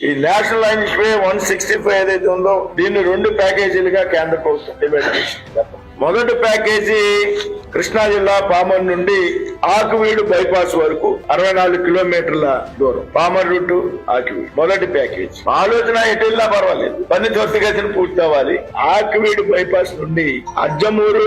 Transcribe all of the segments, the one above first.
ఈ national highway one sixty five ఏదైతే ఉందో దీన్ని రెండు ప్యాకేజీలుగా కేంద్ర ప్రభుత్వం డివైడ్ చేసింది. మొదటి ప్యాకేజీ కృష్ణా జిల్లా పామన్ నుండి ఆకువీడు బైపాస్ వరకు అరవై నాలుగు కిలోమీటర్ల దూరం. పామర్ రూట్ ఆకువీడు. మొదటి ప్యాకేజ్. ఆలోచన ఎటు వెళ్ళినా పర్వాలేదు. పని త్వరితగతిన పూర్తి అవ్వాలి ఆకువీడు బైపాస్ నుండి అజ్జమూరు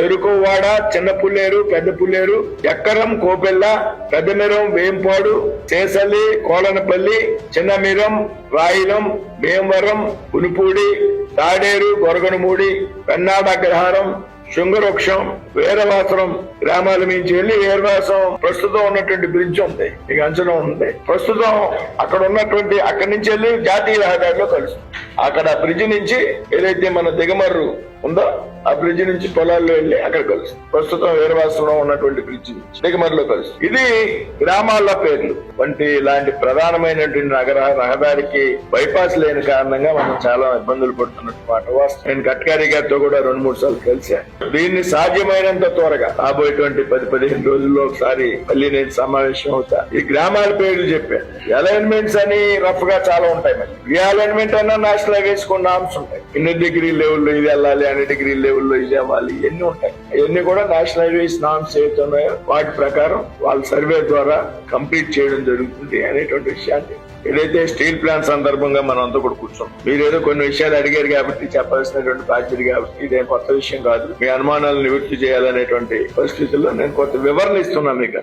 చెరుకువాడ చిన్న పుల్లేరు పెద్ద పుల్లేరు ఎక్కరం కోపెల్ల పెద్దమిరం వేంపాడు చేసల్లి కోలనపల్లి చిన్నమిరం రాయిలం భీమవరం పునుపూడి తాడేరు గొరగనమూడి పెన్నాడ అగ్రహారం శృంగవృక్షం వీరవాసరం గ్రామాల నుంచి వెళ్ళి వీరవాసం ప్రస్తుతం ఉన్నటువంటి బ్రిడ్జ్ ఉంది. మీకు అంచనా ఉంది. ప్రస్తుతం అక్కడ ఉన్నటువంటి అక్కడి నుంచి వెళ్ళి జాతీయ రహదారిలో కలుస్తుంది. అక్కడ బ్రిడ్జ్ నుంచి ఏదైతే మన దిగమర్రు ఉందో? ఆ బ్రిడ్జ్ నుంచి పొలాల్లో వెళ్ళి అక్కడ కలుస్తుంది ప్రస్తుతం వీరవాసంలో ఉన్నటువంటి బ్రిడ్జ్ నుంచి. దిగమర్రిలో కలుస్తుంది ఇది గ్రామాల పేర్లు. వంటి ఇలాంటి ప్రధానమైనటువంటి నగర రహదారికి బైపాస్ లేని కారణంగా మనం చాలా ఇబ్బందులు పడుతున్నట్టు మాట వాస్తవం. నేను గడ్కరీ గారితో కూడా రెండు మూడు సార్లు కలిశాను. దీన్ని సాధ్యమైనంత త్వరగా రాబోయేటువంటి పది పదిహేను రోజుల్లో ఒకసారి మళ్ళీ నేను సమావేశం అవుతా. ఈ గ్రామాల పేర్లు చెప్పాను. అలైన్మెంట్స్ అని రఫ్గా చాలా ఉంటాయి మరి. ఈ అలైన్మెంట్ అన్నా నేషనల్ హైవేస్ కొన్ని నామ్స్ ఉంటాయి. ఇన్ని డిగ్రీ లెవెల్లో ఇది వెళ్ళాలి అన్ని డిగ్రీ లెవెల్లో ఇది అవ్వాలి ఇవన్నీ ఉంటాయి. ఇవన్నీ కూడా నేషనల్ హైవేస్ నామ్స్ ఏవైతున్నాయో వాటి ప్రకారం వాళ్ళ సర్వే ద్వారా కంప్లీట్ చేయడం జరుగుతుంది అనేటువంటి విషయాన్ని ఏదైతే స్టీల్ ప్లాంట్ సందర్భంగా మనం అంతా కూడా కూర్చోం. మీరు ఏదో కొన్ని విషయాలు అడిగారు కాబట్టి చెప్పాల్సినటువంటి బాధ్యత కాబట్టి ఇదేం కొత్త విషయం కాదు. మీ అనుమానాలు నివృత్తి చేయాలనేటువంటి పరిస్థితుల్లో నేను కొంత వివరణ ఇస్తున్నాను మీకు.